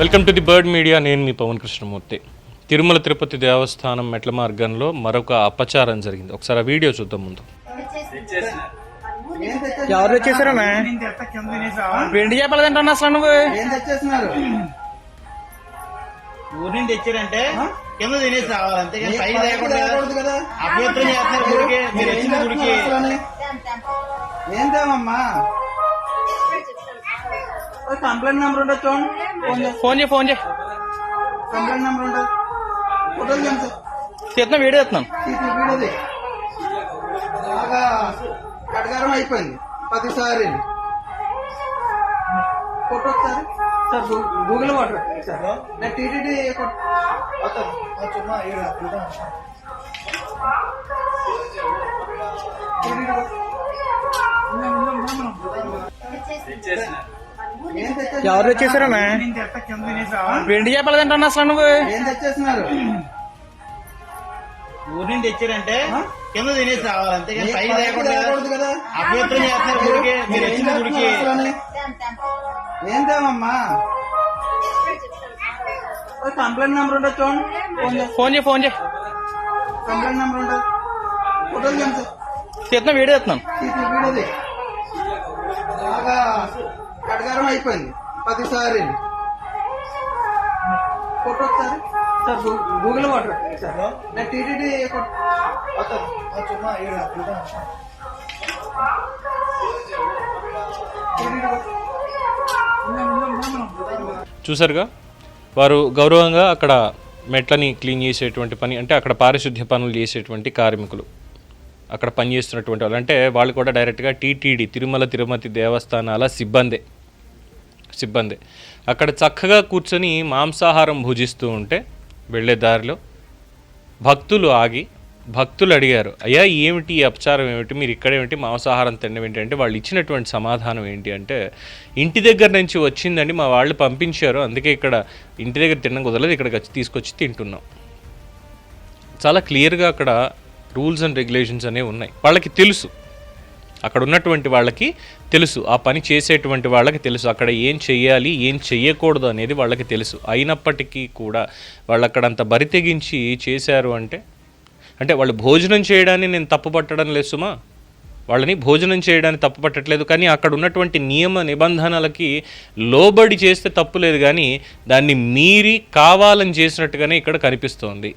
Welcome to the bird media. నేను మీ పవన్ కృష్ణమూర్తి. తిరుమల తిరుపతి దేవస్థానం మెట్ల మార్గంలో మరొక అపచారం జరిగింది. ఒకసారి ఆ వీడియో చూద్దాం ముందు. ఎవరు వచ్చేసారన్నా వెండి అసలు నువ్వు? ఏం తెచ్చేస్తున్నారు? ఊరి నుంచి తెచ్చారంటే కింద తినేసి రావాలి. పైకి లేకుండా అభ్యంతరం చేస్తున్నారు గుడికి మీరు వచ్చిన గుడికి ఏం తేమమ్మా? కంప్లైంట్ నెంబర్ ఉండదు చూడండి. ఫోన్ చేయి. ఫోన్ చేయి కంప్లైంట్ నెంబర్ ఉండదు ఫోటోలు తెలుసు తీస్తున్నా వీడియో వీడది బాగా కటకారం అయిపోయింది. పదిసారి ఫోటో ఒకసారి. Sir Google water sir. నేను టీటీడీ తెచ్చేస్తున్నారు ఎవరు వచ్చేసారన్నా వెండి చేపలు తింటాను అసలు నువ్వు? ఏం తెచ్చేస్తున్నారు? ఊరి నుంచి తెచ్చారంటే కింద తినేసి రావాలి అంతేగాని తేకూడదు కదా? చేస్తున్నారు గుడికి మీరు వచ్చిన గుడికి కంప్లైంట్ నెంబర్ ఉండదు చూడండి. ఫోన్ చేసి ఫోన్ చేయి ఫోన్ చేయి. కంప్లైంట్ నెంబర్ ఉండదు ఫోటోలు తీస్తున్నా వీడియో తీస్తున్నాను వీడది బాగా కటకారం అయిపోయింది. పదిసారి ఫోటో ఒకసారి. సార్ గూగుల్ వాటర్ సార్ నేను టీటీడీ చూసారుగా వారు గౌరవంగా అక్కడ మెట్లని క్లీన్ చేసేటువంటి పని అంటే అక్కడ పారిశుద్ధ్య పనులు చేసేటువంటి కార్మికులు అక్కడ పనిచేస్తున్నటువంటి వాళ్ళు. అంటే వాళ్ళు కూడా డైరెక్ట్గా టీటీడీ తిరుమల తిరుమతి దేవస్థానాల సిబ్బందే. సిబ్బంది. అక్కడ చక్కగా కూర్చొని మాంసాహారం భుజిస్తూ ఉంటే వెళ్ళే దారిలో భక్తులు ఆగి భక్తులు అడిగారు అయ్యా ఏమిటి ఈ అపచారం? ఏమిటి? మీరు ఇక్కడేమిటి మాంసాహారం తినడం ఏంటి? అంటే వాళ్ళు ఇచ్చినటువంటి సమాధానం ఏంటి అంటే ఇంటి దగ్గర నుంచి వచ్చిందండి మా వాళ్ళు పంపించారు అందుకే ఇక్కడ ఇంటి దగ్గర తినడం కుదరలేదు ఇక్కడికి వచ్చి తీసుకొచ్చి తింటున్నాం. చాలా క్లియర్గా అక్కడ రూల్స్ అండ్ రెగ్యులేషన్స్ అనేవి ఉన్నాయి. వాళ్ళకి తెలుసు. అక్కడ ఉన్నటువంటి వాళ్ళకి తెలుసు. ఆ పని చేసేటువంటి వాళ్ళకి తెలుసు. అక్కడ ఏం చేయాలి ఏం చేయకూడదు అనేది వాళ్ళకి తెలుసు. అయినప్పటికీ కూడా వాళ్ళు అక్కడ అంత బరి తెగించి చేశారు అంటే అంటే వాళ్ళు భోజనం చేయడాన్ని నేను తప్పు పట్టడం లేదు సుమా. వాళ్ళని భోజనం చేయడానికి తప్పు పట్టట్లేదు కానీ అక్కడ ఉన్నటువంటి నియమ నిబంధనలకి లోబడి చేస్తే తప్పు లేదు. కానీ దాన్ని మీరి కావాలని చేసినట్టుగానే ఇక్కడ కనిపిస్తోంది.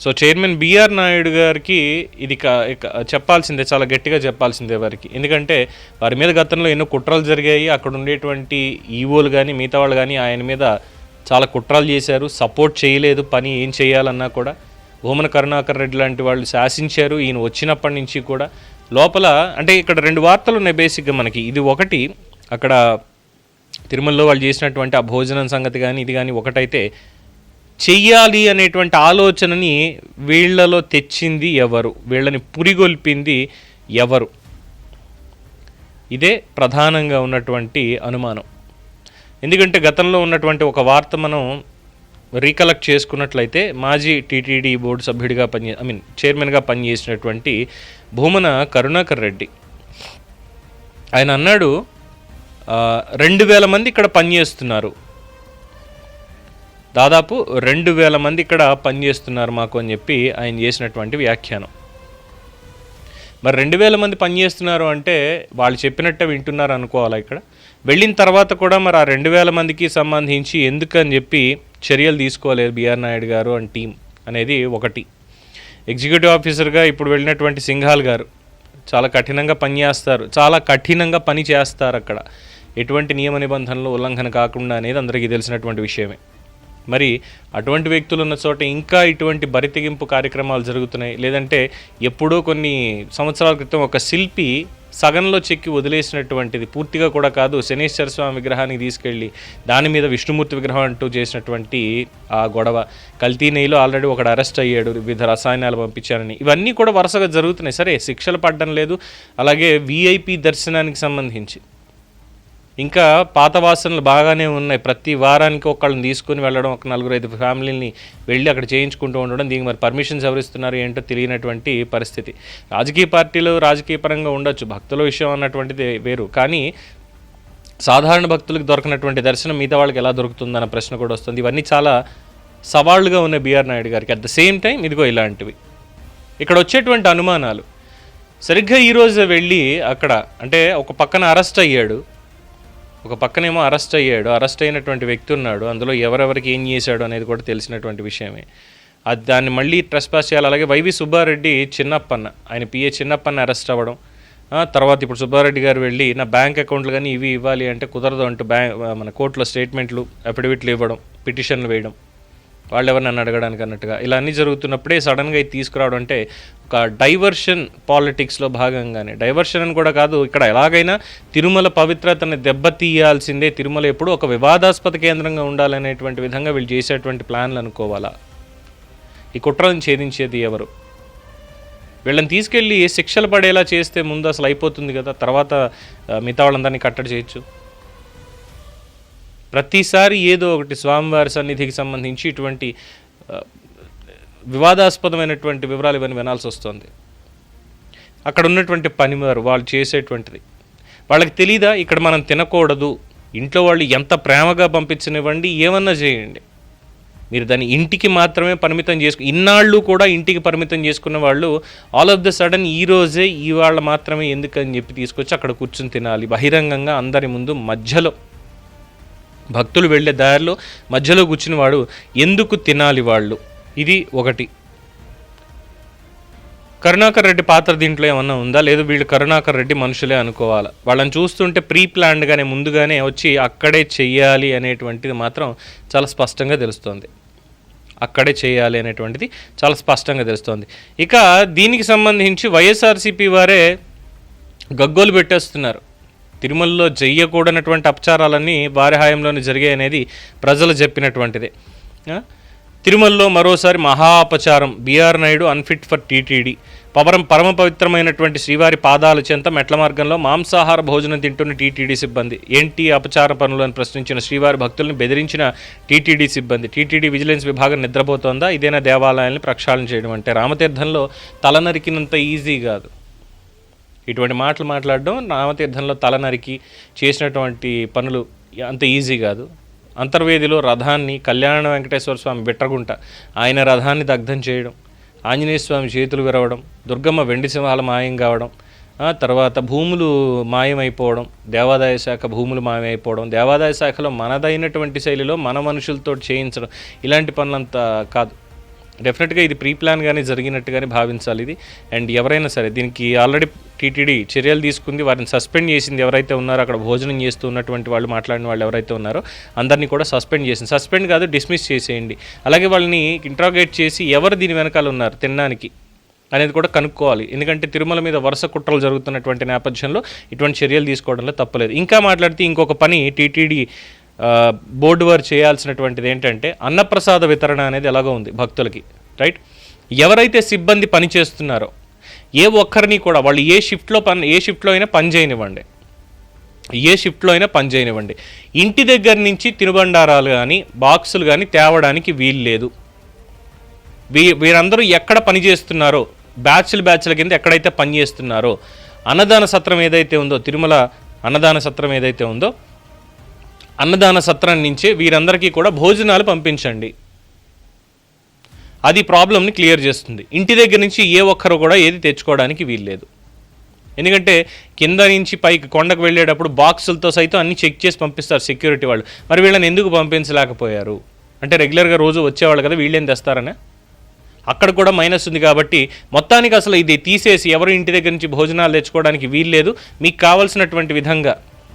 సో చైర్మన్ బిఆర్ నాయుడు గారికి ఇది క- చెప్పాల్సిందే చాలా గట్టిగా చెప్పాల్సిందే వారికి. ఎందుకంటే వారి మీద గతంలో ఎన్నో కుట్రలు జరిగాయి. అక్కడ ఉండేటువంటి ఈవోలు కానీ మిగతా వాళ్ళు కానీ ఆయన మీద చాలా కుట్రలు చేశారు. సపోర్ట్ చేయలేదు పని ఏం చేయాలన్నా కూడా. భూమన కరుణాకర్ రెడ్డి లాంటి వాళ్ళు శాసించారు. ఈయన వచ్చినప్పటి నుంచి కూడా. లోపల అంటే ఇక్కడ రెండు వార్తలు ఉన్నాయి బేసిక్గా మనకి. ఇది ఒకటి అక్కడ తిరుమలలో వాళ్ళు చేసినటువంటి ఆ భోజనం సంగతి కానీ ఇది కానీ ఒకటైతే చెయ్యాలి అనేటువంటి ఆలోచనని వీళ్ళలో తెచ్చింది ఎవరు? వీళ్ళని పురిగొల్పింది ఎవరు? ఇదే ప్రధానంగా ఉన్నటువంటి అనుమానం. ఎందుకంటే గతంలో ఉన్నటువంటి ఒక వార్త మనం రీకలెక్ట్ చేసుకున్నట్లయితే మాజీ టీటీడీ బోర్డు సభ్యుడిగా పనిచే ఐ మీన్ చైర్మన్గా పనిచేసినటువంటి భూమన కరుణాకర్ రెడ్డి. ఆయన అన్నాడు రెండు వేల మంది ఇక్కడ పనిచేస్తున్నారు. దాదాపు రెండు వేల మంది ఇక్కడ పనిచేస్తున్నారు మాకు అని చెప్పి ఆయన చేసినటువంటి వ్యాఖ్యానం. మరి రెండు వేల మంది పనిచేస్తున్నారు అంటే వాళ్ళు చెప్పినట్టే వింటున్నారు అనుకోవాలా ఇక్కడ? వెళ్ళిన తర్వాత కూడా మరి ఆ రెండు వేల మందికి సంబంధించి ఎందుకని చెప్పి చర్యలు తీసుకోలేదు బిఆర్ నాయుడు గారు అండ్ టీం అనేది ఒకటి. ఎగ్జిక్యూటివ్ ఆఫీసర్గా ఇప్పుడు వెళ్ళినటువంటి సింఘాల్ గారు చాలా కఠినంగా పని చేస్తారు చాలా కఠినంగా పని చేస్తారు అక్కడ. ఎటువంటి నియమ నిబంధనలు ఉల్లంఘన కాకుండా అనేది అందరికీ తెలిసినటువంటి విషయమే. మరి అటువంటి వ్యక్తులు ఉన్న చోట ఇంకా ఇటువంటి బరితెగింపు కార్యక్రమాలు జరుగుతున్నాయి. లేదంటే ఎప్పుడో కొన్ని సంవత్సరాల క్రితం ఒక శిల్పి సగంలో చెక్కి వదిలేసినటువంటిది పూర్తిగా కూడా కాదు శనేశ్వర స్వామి విగ్రహానికి తీసుకెళ్ళి దాని మీద విష్ణుమూర్తి విగ్రహం అంటూ చేసినటువంటి ఆ గొడవ. కల్తీ నెయ్యిలో ఆల్రెడీ ఒకడు అరెస్ట్ అయ్యాడు వివిధ రసాయనాలు పంపించారని. ఇవన్నీ కూడా వరుసగా జరుగుతున్నాయి. సరే శిక్షలు పడడం లేదు. అలాగే విఐపి దర్శనానికి సంబంధించి. ఇంకా పాత వాసనలు బాగానే ఉన్నాయి. ప్రతి వారానికి ఒకళ్ళని తీసుకుని వెళ్ళడం ఒక నలుగురు ఐదు ఫ్యామిలీని వెళ్ళి అక్కడ చేయించుకుంటూ ఉండడం దీనికి మరి పర్మిషన్స్ ఎవరిస్తున్నారు ఏంటో తెలియనటువంటి పరిస్థితి. రాజకీయ పార్టీలు రాజకీయ పరంగా ఉండొచ్చు భక్తుల విషయం అన్నటువంటిది వేరు. కానీ సాధారణ భక్తులకు దొరకనటువంటి దర్శనం మిగతా వాళ్ళకి ఎలా దొరుకుతుందన్న ప్రశ్న కూడా వస్తుంది. ఇవన్నీ చాలా సవాళ్ళుగా ఉన్న బీఆర్ నాయుడు గారికి. అట్ ద సేమ్ టైం ఇదిగో ఇలాంటివి. ఇక్కడ వచ్చేటువంటి అనుమానాలు. సరిగ్గా ఈరోజు వెళ్ళి అక్కడ అంటే ఒక పక్కన అరెస్ట్ అయ్యాడు. ఒక పక్కనేమో అరెస్ట్ అయ్యాడు. అరెస్ట్ అయినటువంటి వ్యక్తి ఉన్నాడు. అందులో ఎవరెవరికి ఏం చేశాడు అనేది కూడా తెలిసినటువంటి విషయమే. అది దాన్ని మళ్ళీ ట్రెస్ పాస్ చేయాలి. అలాగే వైవి సుబ్బారెడ్డి చిన్నప్పన్న ఆయన పిఏ చిన్నప్పన్న అరెస్ట్ అవ్వడం. ఆ, తర్వాత ఇప్పుడు సుబ్బారెడ్డి గారు వెళ్ళి నా బ్యాంక్ అకౌంట్లు కానీ ఇవి ఇవ్వాలి అంటే కుదరదు అంటూ బ్యాంక్ మన కోర్టులో స్టేట్మెంట్లు అఫిడవిట్లు ఇవ్వడం పిటిషన్లు వేయడం. వాళ్ళు ఎవరు నన్ను అడగడానికి అన్నట్టుగా. ఇలా అన్నీ జరుగుతున్నప్పుడే సడన్గా ఇది తీసుకురావడం అంటే ఒక డైవర్షన్ పాలిటిక్స్లో భాగంగానే. డైవర్షన్ అని కూడా కాదు ఇక్కడ ఎలాగైనా తిరుమల పవిత్రతని దెబ్బతీయాల్సిందే. తిరుమల ఎప్పుడు ఒక వివాదాస్పద కేంద్రంగా ఉండాలనేటువంటి విధంగా వీళ్ళు చేసేటువంటి ప్లాన్లు అనుకోవాలా? ఈ కుట్రలను ఛేదించేది ఎవరు? వీళ్ళని తీసుకెళ్ళి శిక్షలు పడేలా చేస్తే ముందు అసలు అయిపోతుంది కదా. తర్వాత మిగతా వాళ్ళందరినీ కట్టడి చేయొచ్చు. ప్రతిసారి ఏదో ఒకటి స్వామివారి సన్నిధికి సంబంధించి ఇటువంటి వివాదాస్పదమైనటువంటి వివరాలు ఇవన్నీ వినాల్సి వస్తుంది. అక్కడ ఉన్నటువంటి పనివారు వాళ్ళు చేసేటువంటిది. వాళ్ళకి తెలీదా ఇక్కడ మనం తినకూడదు ఇంట్లో వాళ్ళు ఎంత ప్రేమగా పంపించనివ్వండి ఏమన్నా చేయండి. మీరు దాన్ని ఇంటికి మాత్రమే పరిమితం చేసుకు ఇన్నాళ్ళు కూడా ఇంటికి పరిమితం చేసుకున్న వాళ్ళు ఆల్ ఆఫ్ ద సడన్ ఈ రోజే ఇవాళ మాత్రమే ఎందుకని చెప్పి తీసుకొచ్చి అక్కడ కూర్చుని తినాలి. బహిరంగంగా అందరి ముందు మధ్యలో భక్తులు వెళ్ళే దారిలో మధ్యలో కూర్చుని వాడు ఎందుకు తినాలి వాళ్ళు? ఇది ఒకటి. కరుణాకర్ రెడ్డి పాత్ర దీంట్లో ఏమన్నా ఉందా? లేదు వీళ్ళు కరుణాకర్ రెడ్డి మనుషులే అనుకోవాలా? వాళ్ళని చూస్తుంటే ప్రీ ప్లాన్డ్గానే ముందుగానే వచ్చి అక్కడే చెయ్యాలి అనేటువంటిది మాత్రం చాలా స్పష్టంగా తెలుస్తోంది. అక్కడే చేయాలి అనేటువంటిది చాలా స్పష్టంగా తెలుస్తోంది. ఇక దీనికి సంబంధించి వైఎస్ఆర్సీపీ వారే గగ్గోలు పెట్టేస్తున్నారు. తిరుమలలో చెయ్యకూడనటువంటి అపచారాలన్నీ వారి హాయంలోనే జరిగాయి అనేది ప్రజలు చెప్పినటువంటిదే. తిరుమలలో మరోసారి మహా అపచారం BR Naidu unfit for TTD. పవరం పరమ పవిత్రమైనటువంటి శ్రీవారి పాదాల చెంత మెట్ల మార్గంలో మాంసాహార భోజనం తింటున్న టీటీడీ సిబ్బంది. ఏంటి అపచార పనులు అని ప్రశ్నించిన శ్రీవారి భక్తులను బెదిరించిన టీటీడీ సిబ్బంది. టీటీడీ విజిలెన్స్ విభాగం నిద్రపోతోందా? ఇదేనా దేవాలయాన్ని ప్రక్షాళన చేయడం అంటే రామతీర్థంలో తల నరికినంత ఈజీ కాదు. ఇటువంటి మాటలు మాట్లాడడం రామతీర్థంలో తల నరికి చేసినటువంటి పనులు అంత ఈజీ కాదు. అంతర్వేదిలో రథాన్ని కళ్యాణ వెంకటేశ్వర స్వామి బిట్రగుంట ఆయన రథాన్ని దగ్ధం చేయడం ఆంజనేయ స్వామి చేతులు విరవడం దుర్గమ్మ వెండి సింహాల మాయం కావడం తర్వాత భూములు మాయమైపోవడం దేవాదాయ శాఖ భూములు మాయమైపోవడం దేవాదాయ శాఖలో మనదైనటువంటి శైలిలో మన మనుషులతో చేయించడం ఇలాంటి పనులంతా కాదు. డెఫినెట్గా ఇది ప్రీ ప్లాన్గానే జరిగినట్టుగానే భావించాలి ఇది. అండ్ ఎవరైనా సరే దీనికి ఆల్రెడీ టీటీడీ చర్యలు తీసుకుంది వారిని సస్పెండ్ చేసింది ఎవరైతే ఉన్నారో అక్కడ భోజనం చేస్తూ ఉన్నటువంటి వాళ్ళు మాట్లాడిన వాళ్ళు ఎవరైతే ఉన్నారో అందరినీ కూడా సస్పెండ్ చేసింది. సస్పెండ్ కాదు డిస్మిస్ చేసేయండి. అలాగే వాళ్ళని ఇంట్రాగేట్ చేసి ఎవరు దీని వెనకాల ఉన్నారు తినడానికి అనేది కూడా కనుక్కోవాలి. ఎందుకంటే తిరుమల మీద వరుస కుట్రలు జరుగుతున్నటువంటి నేపథ్యంలో ఇటువంటి చర్యలు తీసుకోవడంలో తప్పలేదు. ఇంకా మాట్లాడితే ఇంకొక పని టీటీడీ బోర్డు వారు చేయాల్సినటువంటిది ఏంటంటే అన్నప్రసాద వితరణ అనేది ఎలాగో ఉంది భక్తులకి రైట్ ఎవరైతే సిబ్బంది పని చేస్తున్నారో ఏ ఒక్కరిని కూడా వాళ్ళు ఏ షిఫ్ట్లో పని ఏ షిఫ్ట్లో అయినా పని చేయనివ్వండి. ఏ షిఫ్ట్లో అయినా పని చేయనివ్వండి. ఇంటి దగ్గర నుంచి తినుబండారాలు కానీ బాక్సులు కానీ తేవడానికి వీలు లేదు. వీ వీరందరూ ఎక్కడ పని చేస్తున్నారో బ్యాచ్లు బ్యాచ్ల కింద ఎక్కడైతే పని చేస్తున్నారో అన్నదాన సత్రం ఏదైతే ఉందో తిరుమల అన్నదాన సత్రం ఏదైతే ఉందో అన్నదాన సత్రం నుంచే వీరందరికీ కూడా భోజనాలు పంపించండి. అది ప్రాబ్లమ్ని క్లియర్ చేస్తుంది. ఇంటి దగ్గర నుంచి ఏ ఒక్కరు కూడా ఏది తెచ్చుకోవడానికి వీల్లేదు. ఎందుకంటే కింద నుంచి పైకి కొండకు వెళ్ళేటప్పుడు బాక్సులతో సైతం అన్ని చెక్ చేసి పంపిస్తారు సెక్యూరిటీ వాళ్ళు. మరి వీళ్ళని ఎందుకు పంపించలేకపోయారు? అంటే రెగ్యులర్గా రోజు వచ్చేవాళ్ళు కదా వీళ్ళేం తెస్తారనే? అక్కడ కూడా మైనస్ ఉంది కాబట్టి మొత్తానికి అసలు ఇది తీసేసి ఎవరు ఇంటి దగ్గర నుంచి భోజనాలు తెచ్చుకోవడానికి వీల్లేదు. మీకు కావాల్సినటువంటి విధంగా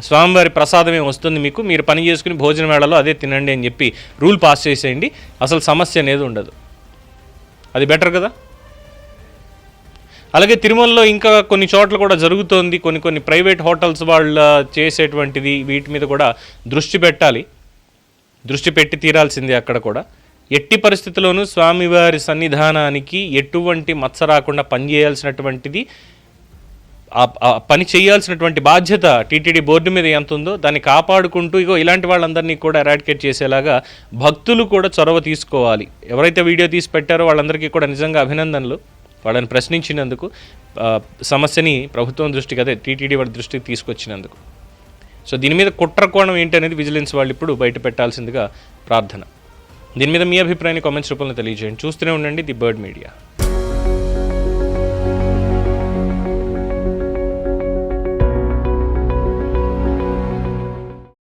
స్వామివారి ప్రసాదమే వస్తుంది మీకు. మీరు పని చేసుకుని భోజన వేళలో అదే తినండి అని చెప్పి రూల్ పాస్ చేసేయండి. అసలు సమస్య అనేది ఉండదు. అది బెటర్ కదా? అలాగే తిరుమలలో ఇంకా కొన్ని చోట్ల కూడా జరుగుతోంది. కొన్ని కొన్ని ప్రైవేట్ హోటల్స్ వాళ్ళ చేసేటువంటిది వీటి మీద కూడా దృష్టి పెట్టాలి. దృష్టి పెట్టి తీరాల్సింది అక్కడ కూడా. ఎట్టి పరిస్థితుల్లోనూ స్వామివారి సన్నిధానానికి ఎటువంటి మత్స రాకుండా పనిచేయాల్సినటువంటిది పని చేయాల్సినటువంటి బాధ్యత టీటీడీ బోర్డు మీద ఎంత ఉందో దాన్ని కాపాడుకుంటూ ఇగో ఇలాంటి వాళ్ళందరినీ కూడా ఎరాడికేట్ చేసేలాగా భక్తులు కూడా చొరవ తీసుకోవాలి. ఎవరైతే వీడియో తీసి పెట్టారో వాళ్ళందరికీ కూడా నిజంగా అభినందనలు. వాళ్ళని ప్రశ్నించినందుకు సమస్యని ప్రభుత్వం దృష్టికి అదే టీటీడీ వాళ్ళ దృష్టికి తీసుకొచ్చినందుకు. సో దీని మీద కుట్ర కోణం ఏంటి అనేది విజిలెన్స్ వాళ్ళు ఇప్పుడు బయట పెట్టాల్సిందిగా ప్రార్థన. దీని మీద మీ అభిప్రాయాన్ని కామెంట్స్ రూపంలో తెలియజేయండి. చూస్తూనే ఉండండి ది బర్డ్ మీడియా.